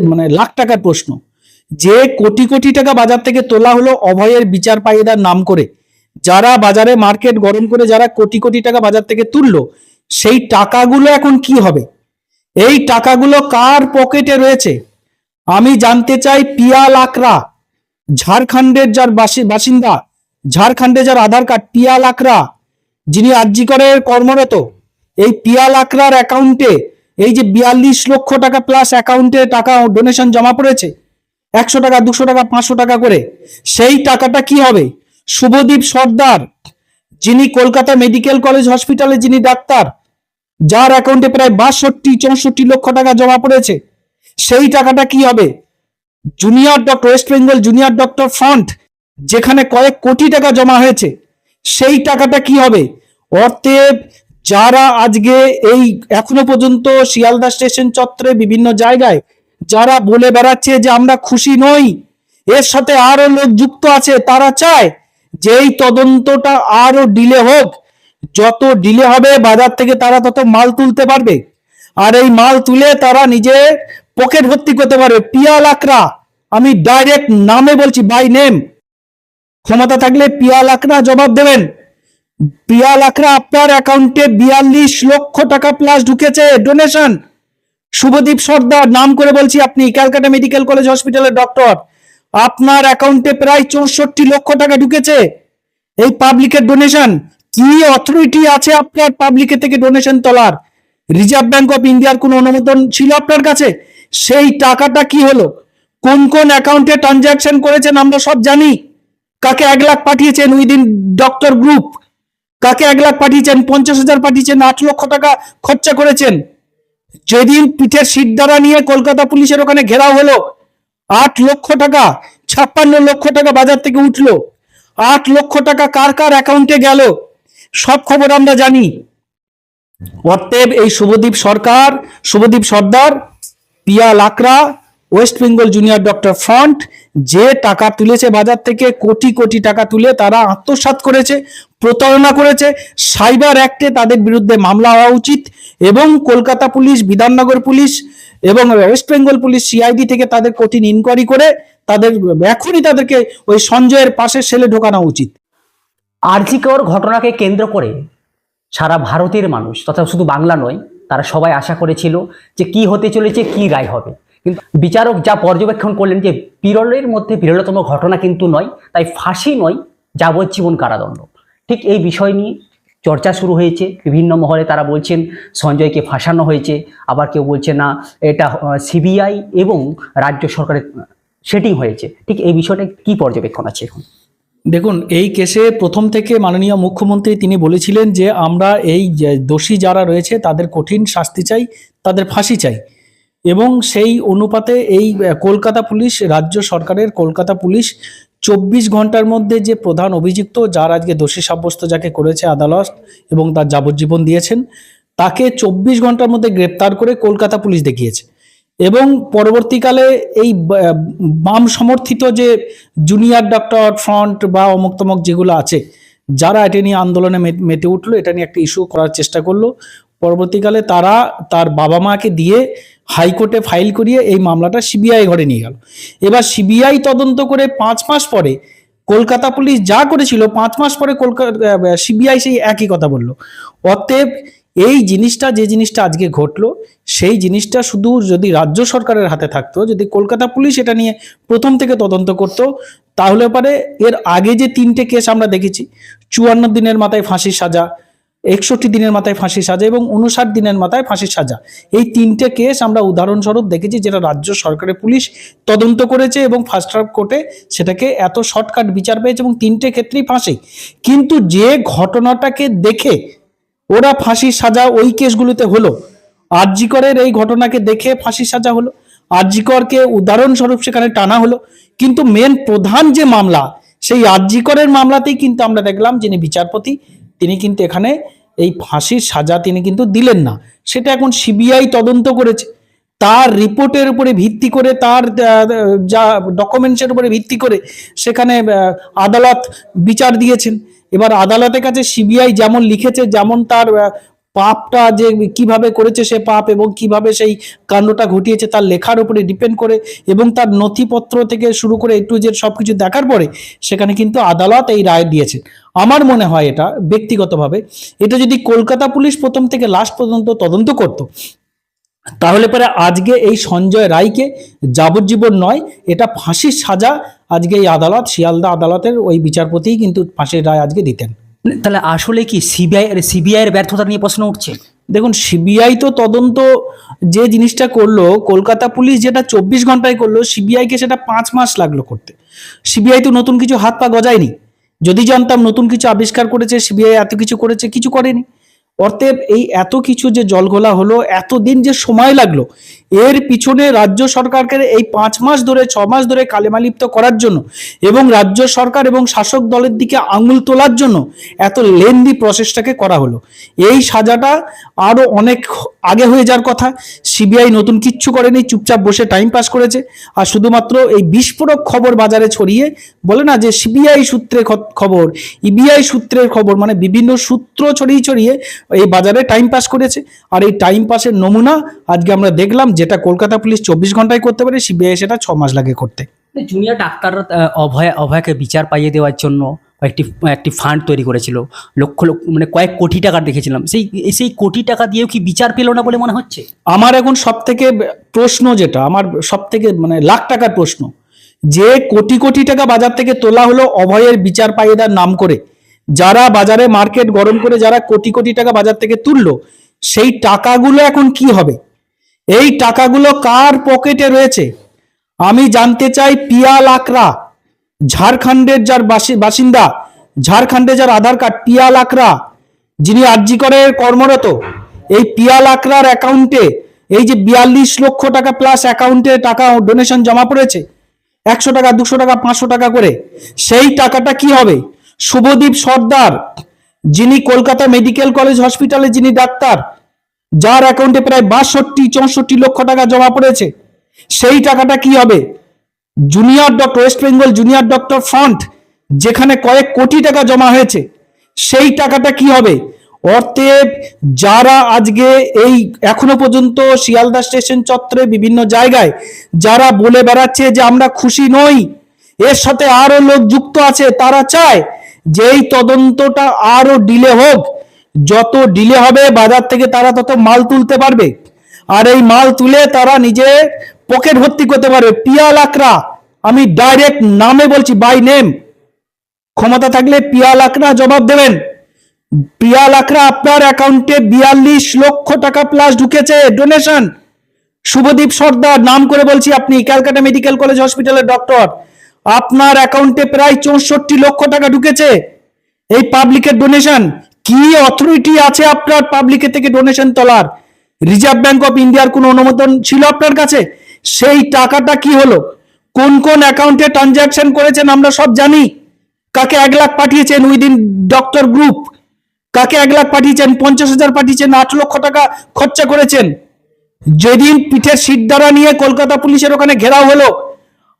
মানে লাখ টাকার প্রশ্ন। যে কোটি কোটি টাকা বাজার থেকে তোলা হলো অভয়ের বিচার পাইয়েদার নাম করে, যারা বাজারে মার্কেট গরম করে যারা কোটি কোটি টাকা বাজার থেকে তুললো, সেই টাকাগুলো এখন কি হবে? এই টাকাগুলো কার পকেটে রয়েছে? আমি জানতে চাই পিয়া লাকরা, ঝাড়খণ্ডের যার বাসি- বাসিন্দা, ঝাড়খণ্ডে যার আধার কার্ড, পিয়া লাকরা, যিনি আর্যিকরের কর্মরত, এই পিয়া লাকরার অ্যাকাউন্টে এই যে বিয়াল্লিশ লক্ষ টাকা প্লাস অ্যাকাউন্টে টাকা ডোনেশন জমা পড়েছে, একশো টাকা, দুশো টাকা, পাঁচশো টাকা করে, সেই টাকাটা কি হবে? শুভদীপ সর্দার, যিনি কলকাতা মেডিকেল কলেজ হসপিটালে যিনি ডাক্তার, যার অ্যাকাউন্টে প্রায় বাষট্টি, চৌষট্টি লক্ষ টাকা জমা পড়েছে, সেই টাকাটা কি হবে? Junior doctor West Bengal junior doctor fund যেখানে কয়েক কোটি টাকা জমা হয়েছে, সেই টাকাটা কি হবে? অতএব যারা আজকে এই এখনও পর্যন্ত শিয়ালদা স্টেশন চত্বরে বিভিন্ন জায়গায় যারা বলে বেড়াচ্ছে যে আমরা খুশি নই, এর সাথে আরও লোক যুক্ত আছে, তারা চায় যে এই তদন্তটা আরও ডিলে হোক। যত ডিলে হবে বাজার থেকে তারা তত মাল তুলতে পারবে। আর এই মাল তুলে তারা নিজে পকেট ভর্তি করতে পারবে। পিয়া লাকরা আমি ডাইরেক্ট নামে বলছি বাই নেম ক্ষমতা থাকলে পিয়া লাকরা জবাব দেবেন। পিয়া লাকরা আপনার অ্যাকাউন্টে বিয়াল্লিশ লক্ষ টাকা প্লাস ঢুকেছে ডোনেশন শুভদীপ সর্দার, নাম করে বলছি আপনি, ক্যালকাটা মেডিকেল কলেজ হসপিটালের ডক্টর আপনার অ্যাকাউন্টে প্রায় চৌষট্টি লক্ষ টাকা ঢুকেছে, এই পাবলিকের ডোনেশন কি অথরিটি আছে আপনার পাবলিকের থেকে ডোনেশন তোলার? রিজার্ভ ব্যাংক অফ ইন্ডিয়ার কোন অনুমোদন ছিল আপনার কাছে? সেই টাকাটা কি হলো? কোন কোন অ্যাকাউন্টে ট্রানজাকশন করেছেন আমরা সব জানি। কাকে এক লাখ পাঠিয়েছেন উইদিন ডক্টর গ্রুপ কাকে এক লাখ পাঠিয়েছেন? পঞ্চাশ হাজার পাঠিয়েছেন, আট লক্ষ টাকা খরচা করেছেন। যেদিন পিঠের সিট দ্বারা নিয়ে কলকাতা পুলিশের ওখানে ঘেরাও হলো, আট লক্ষ টাকা, ছাপ্পান্ন লক্ষ টাকা বাজার থেকে উঠল। আট লক্ষ টাকা কার কার অ্যাকাউন্টে গেল, সব খবর আমরা জানি। অতএব এই Subhadeep Sarkar, Subhadeep Sardar Piya Lakra West Bengal junior doctor front যে টাকা তুলেছে বাজার থেকে কোটি কোটি টাকা তুলে তারা আত্মসাৎ করেছে, প্রতারণা করেছে। সাইবার অ্যাক্টে তাদের বিরুদ্ধে মামলা হওয়া উচিত এবং কলকাতা পুলিশ, বিধাননগর পুলিশ এবং ওয়েস্ট বেঙ্গল পুলিশ সিআইডি থেকে তাদের কঠিন ইনকোয়ারি করে তাদের এখনই তাদেরকে ওই সঞ্জয়ের পাশে সেলে ঢোকানো উচিত। আর্জিকর ঘটনাকে কেন্দ্র করে সারা ভারতের মানুষ, তথা শুধু বাংলা নয়, তারা সবাই আশা করেছিল যে কি হতে চলেছে, কি রায় হবে। কিন্তু বিচারক যা পর্যবেক্ষণ করলেন যে বিরলের মধ্যে বিরলতম ঘটনা কিন্তু নয়, তাই ফাঁসি নয়, যাবজ্জীবন কারাদণ্ড। ঠিক এই বিষয় নিয়ে চর্চা শুরু হয়েছে, বিভিন্ন মহলে তারা বলছেন সঞ্জয়কে ফাঁসানো হয়েছে, আবার কেউ বলছে না, এটা সিবিআই এবং রাজ্য সরকারের, সেটিং হয়েছে। ঠিক এই বিষয়টা কি পর্যবেক্ষণ আছে এখন? দেখুন, এই কেসে প্রথম থেকে মাননীয় মুখ্যমন্ত্রী তিনি বলেছিলেন যে আমরা এই দোষী যারা রয়েছে, তাদের কঠিন শাস্তি চাই, তাদের ফাঁসি চাই। এবং সেই অনুপাতে এই কলকাতা পুলিশ, রাজ্য সরকারের কলকাতা পুলিশ চব্বিশ ঘণ্টার মধ্যে যে প্রধান অভিযুক্ত, যার আজকে দোষী সাব্যস্ত যাকে করেছে আদালত এবং তার যাবজ্জীবন দিয়েছেন, তাকে চব্বিশ ঘণ্টার মধ্যে গ্রেপ্তার করে কলকাতা পুলিশ দেখিয়েছে। এবং পরবর্তীকালে এই বাম সমর্থিত যে জুনিয়র ডক্টর ফ্রন্ট বা অমুক তমক যেগুলো আছে, যারা এটা নিয়ে আন্দোলনে মেতে উঠল, এটা নিয়ে একটা ইস্যু করার চেষ্টা করল। পরবর্তীকালে তারা তার বাবা মাকে দিয়ে হাইকোর্টে ফাইল করিয়ে এই মামলাটা সিবিআই ঘরে নিয়ে গেল। এবার সিবিআই তদন্ত করে পাঁচ মাস পরে কলকাতা পুলিশ যা করেছিল, পাঁচ মাস পরে কলকাতা সিবিআই সেই একই কথা বলল। অতএব এই জিনিসটা, যে জিনিসটা আজকে ঘটলো, সেই জিনিসটা শুধু যদি রাজ্য সরকারের হাতে থাকতো, যদি কলকাতা পুলিশ এটা নিয়ে প্রথম থেকে তদন্ত করত, তাহলে পরে এর আগে যে তিনটে কেস আমরা দেখেছি, চুয়ান্ন দিনের মাথায় ফাঁসির সাজা একষট্টি দিনের মাথায় ফাঁসির সাজা এবং উনষাট দিনের মাথায় ফাঁসির সাজা। এই তিনটে কেস আমরা উদাহরণস্বরূপ দেখেছি যেটা রাজ্য সরকারের পুলিশ তদন্ত করেছে এবং ফার্স্ট ট্রাক কোর্টে সেটাকে এত শর্টকাট বিচার পেয়েছে এবং তিনটে ক্ষেত্রেই ফাঁসি। কিন্তু যে ঘটনাটাকে দেখে ওরা ফাঁসির সাজা ওই কেসগুলোতে হলো। আরজিকরের এই ঘটনাকে দেখে ফাঁসির সাজা হলো। আরজিকরকে উদাহরণস্বরূপ সেখানে টানা হলো। কিন্তু মেন প্রধান যে মামলা, সেই আরজিকরের মামলাতেই কিন্তু আমরা দেখলাম যিনি বিচারপতি তিনি কিন্তু এখানে এই ফাঁসির সাজা তিনি কিন্তু দিলেন না। সেটা এখন সিবিআই তদন্ত করেছে। তার রিপোর্টের উপরে ভিত্তি করে, তার যা ডকুমেন্টসের উপরে ভিত্তি করে সেখানে আদালত বিচার দিয়েছেন। এবার আদালতের কাছে সিবিআই যেমন লিখেছে, যেমন তার পাপটা যে কীভাবে করেছে সে পাপ এবং কীভাবে সেই কাণ্ডটা ঘটিয়েছে তার লেখার উপরে ডিপেন্ড করে এবং তার নথিপত্র থেকে শুরু করে একটু যে সব কিছু দেখার পরে সেখানে কিন্তু আদালত এই রায় দিয়েছে। আমার মনে হয় এটা ব্যক্তিগতভাবে। এটা যদি কলকাতা পুলিশ প্রথম থেকে লাস্ট পর্যন্ত তদন্ত করত, তাহলে পরে আজকে এই সঞ্জয় রায়কে যাবজ্জীবন নয়, এটা ফাঁসির সাজা আজকে এই আদালত, শিয়ালদা আদালতের ওই বিচারপতিই কিন্তু ফাঁসির রায় আজকে দিতেন। তাহলে আসলে কি সিবিআই সিবিআই এর ব্যর্থতা নিয়ে প্রশ্ন উঠছে? দেখুন সিবিআই তো তদন্ত যে জিনিসটা করল, কলকাতা পুলিশ যেটা চব্বিশ ঘন্টায় করল সিবিআইকে সেটা পাঁচ মাস লাগল করতে। সিবিআই তো নতুন কিছু হাত পা গজায়নি। যদি জানতাম নতুন কিছু আবিষ্কার করেছে সিবিআই এত কিছু করেছে, কিছু করেনি। অতএব এই এত কিছু যে জলঘোলা হলো, এতদিন যে সময় লাগল এর পিছনে রাজ্য সরকারকে এই পাঁচ মাস ধরে, ছ মাস ধরে কালেমালিপ্ত করার জন্য এবং রাজ্য সরকার এবং শাসক দলের দিকে আঙুল তোলার জন্য এত লেন্দি প্রসেসটাকে করা হলো। এই সাজাটা আরও অনেক আগে হয়ে যাওয়ার কথা। সিবিআই নতুন কিচ্ছু করেনি, চুপচাপ বসে টাইম পাস করেছে। আর শুধুমাত্র এই বিস্ফোরক খবর বাজারে ছড়িয়ে বলে না যে সিবিআই সূত্রে খবর ইবিআই সূত্রের খবর মানে বিভিন্ন সূত্র ছড়িয়ে ছড়িয়ে এই বাজারে টাইম পাস করেছে। আর এই টাইম পাসের নমুনা আজকে আমরা দেখলাম যেটা কলকাতা পুলিশ চব্বিশ ঘন্টায় করতে পারে সিবিআই সেটা ছ মাস লাগে করতে। জুনিয়র ডাক্তাররা অভয় অভয়কে বিচার পাইয়ে দেওয়ার জন্য একটি একটি ফান্ড তৈরি করেছিল। লক্ষ লক্ষ মানে কয়েক কোটি টাকার দেখেছিলাম। সেই সেই কোটি টাকা দিয়েও কি বিচার পেল না বলে মনে হচ্ছে? আমার এখন সব থেকে প্রশ্ন যেটা আমার সব থেকে মানে লাখ টাকার প্রশ্ন যে কোটি কোটি টাকা বাজার থেকে তোলা হলো অভয়ের বিচার পাইয়ে পাইয়েদার নাম করে যারা বাজারে মার্কেট গরম করে যারা কোটি কোটি টাকা বাজার থেকে তুললো সেই টাকাগুলো এখন কি হবে? এই টাকাগুলো কার পকেটে রয়েছে? আমি জানতে চাই পিয়া লাকরা, ঝাড়খণ্ডের যার বাসি- বাসিন্দা, ঝাড়খণ্ডে যার আধার কার্ড, পিয়া লাকরা, যিনি আরজি করে কর্মরত। এই পিয়া লাকরার অ্যাকাউন্টে এই যে বিয়াল্লিশ লক্ষ টাকা প্লাস অ্যাকাউন্টে টাকা ডোনেশন জমা পড়েছে, একশো টাকা, দুশো টাকা, পাঁচশো টাকা করে, সেই টাকাটা কি হবে? শুভদীপ সর্দার, যিনি কলকাতা মেডিকেল কলেজ হসপিটালে যিনি ডাক্তার যার অ্যাকাউন্টে প্রায় বাষট্টি, চৌষট্টি লক্ষ টাকা জমা পড়েছে, সেই টাকাটা কি হবে? Junior doctor West Bengal junior doctor front যেখানে কয়েক কোটি টাকা জমা হয়েছে, সেই টাকাটা কি হবে? অর্থেব যারা আজকে এই এখনও পর্যন্ত শিয়ালদা স্টেশন চত্বরে বিভিন্ন জায়গায় যারা বলে বেড়াচ্ছে যে আমরা খুশি নই, এর সাথে আরও লোক যুক্ত আছে, তারা চায় যে এই তদন্তটা আরও ডিলে হোক। যত ডিলে হবে বাজার থেকে তারা তত মাল তুলতে পারবে। আর এই মাল তুলে তারা নিজে পকেট ভর্তি করতে পারবে। পিয়া লাকরা আমি ডাইরেক্ট নামে বলছি বাই নেম ক্ষমতা থাকলে পিয়া লাকরা জবাব দেবেন। পিয়া লাকরা আপনার অ্যাকাউন্টে বিয়াল্লিশ লক্ষ টাকা প্লাস ঢুকেছে। ডোনেশন শুভদীপ সর্দার, নাম করে বলছি আপনি, ক্যালকাটা মেডিকেল কলেজ হসপিটালের ডক্টর আপনার অ্যাকাউন্টে প্রায় চৌষট্টি লক্ষ টাকা ঢুকেছে। এই পাবলিকের ডোনেশন কি অথরিটি আছে আপনার পাবলিকের থেকে ডোনেশন তোলার? রিজার্ভ ব্যাংক অফ ইন্ডিয়ার কোনো অনুমোদন ছিল আপনার কাছে? সেই টাকাটা কি হলো? কোন কোন অ্যাকাউন্টে ট্রানজাকশন করেছেন আমরা সব জানি। কাকে এক লাখ পাঠিয়েছেন উইদিন ডক্টর গ্রুপ কাকে এক লাখ পাঠিয়েছেন? পঞ্চাশ হাজার পাঠিয়েছেন? আট লক্ষ টাকা খরচা করেছেন? যেদিন পিঠের সিট দ্বারা নিয়ে কলকাতা পুলিশের ওখানে ঘেরাও হলো,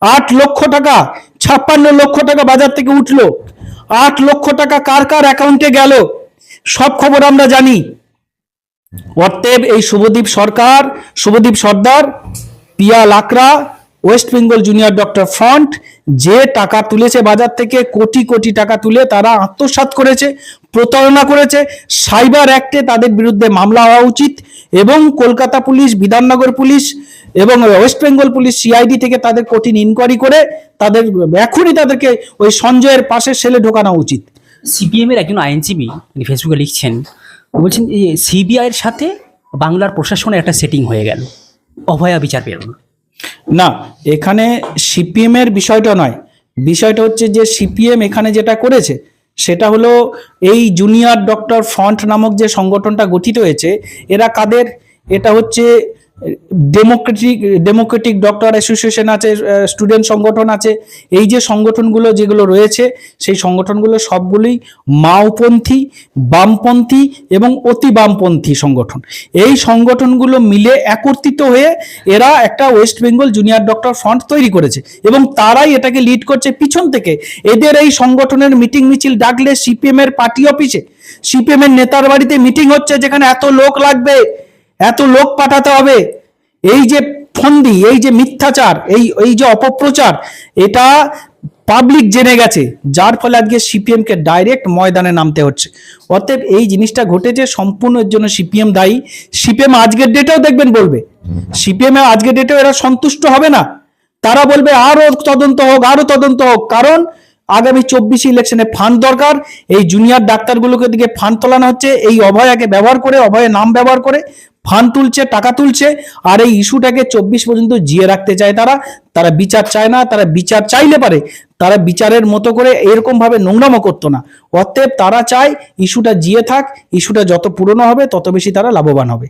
আট লক্ষ টাকা, ছাপ্পান্ন লক্ষ টাকা বাজার থেকে উঠল। আট লক্ষ টাকা কার কার অ্যাকাউন্টে গেল? সব খবর আমরা জানি। অতএব এই Subhadeep Sarkar, Subhadeep Sardar, Piya Lakra West Bengal junior doctor front, যে টাকা তুলেছে বাজার থেকে, কোটি কোটি টাকা তুলে তারা আত্মসাৎ করেছে, প্রতারণা করেছে। সাইবার অ্যাক্টে তাদের বিরুদ্ধে মামলা হওয়া উচিত এবং কলকাতা পুলিশ, বিধাননগর পুলিশ এবং ওয়েস্ট বেঙ্গল পুলিশ সিআইডি থেকে তাদের কঠিন ইনকোয়ারি করে তাদের, এখনই তাদেরকে ওই সঞ্জয়ের পাশে সেলে ঢোকানো উচিত। সিপিএম এর একজন আইনজীবী তিনি ফেসবুকে লিখছেন বলছেন যে সিবিআই এর সাথে বাংলার প্রশাসনের একটা সেটিং হয়ে গেল। অভয়া বিচার পেল না। এখানে সিপিএম এর বিষয়টা নয়। বিষয়টা হচ্ছে যে সিপিএম এখানে যেটা করেছে, সেটা হলো এই জুনিয়র ডক্টর ফ্রন্ট নামক যে সংগঠনটা গঠিত হয়েছে, এরা কাদের? এটা হচ্ছে ডেমোক্রেটিক ডেমোক্রেটিক ডক্টর অ্যাসোসিয়েশন আছে স্টুডেন্ট সংগঠন আছে, এই যে সংগঠনগুলো যেগুলো রয়েছে, সেই সংগঠনগুলো সবগুলোই মাওপন্থী, বামপন্থী এবং অতি বামপন্থী সংগঠন। এই সংগঠনগুলো মিলে একত্রিত হয়ে এরা একটা West Bengal junior doctor front তৈরি করেছে এবং তারাই এটাকে লিড করছে পিছন থেকে। এদের এই সংগঠনের মিটিং মিছিল ডাকলে সিপিএম এর পার্টি অফিসে সিপিএম এর নেতার বাড়িতে মিটিং হচ্ছে যেখানে এত লোক লাগবে। এত লোক পাঠাতে হবে। এই যে ফন্দি, এই যে মিথ্যাচার, এই এই যে অপপ্রচার, এটা পাবলিক জেনে গেছে। যার ফলে আজকে সিপিএম কে ডাইরেক্ট ময়দানে নামতে হচ্ছে। অতএব এই জিনিসটা ঘটেছে, সম্পূর্ণ এর জন্য সিপিএম দায়ী। সিপিএম আজকের ডেটেও দেখবেন বলবে। সিপিএম আজকের ডেটেও এরা সন্তুষ্ট হবে না। তারা বলবে, আরও তদন্ত হোক, আরও তদন্ত হোক। কারণ আগামী চব্বিশ ইলেকশনে ফান্ড দরকার। এই জুনিয়র ডাক্তারগুলোকে দিকে ফান্ড তোলানো হচ্ছে। এই অভয়াকে ব্যবহার করে, অভয়ের নাম ব্যবহার করে। ফান্ড তুলছে, টাকা তুলছে, আর এই ইস্যুটাকে চব্বিশ পর্যন্ত জিয়ে রাখতে চায় তারা। তারা বিচার চায় না, তারা বিচার চাইলে পারে, তারা বিচারের মতো করে এরকমভাবে নোংরামো করতো না। অতএব তারা চায়, ইস্যুটা জিয়ে থাক, ইস্যুটা যত পুরনো হবে, তত বেশি তারা লাভবান হবে।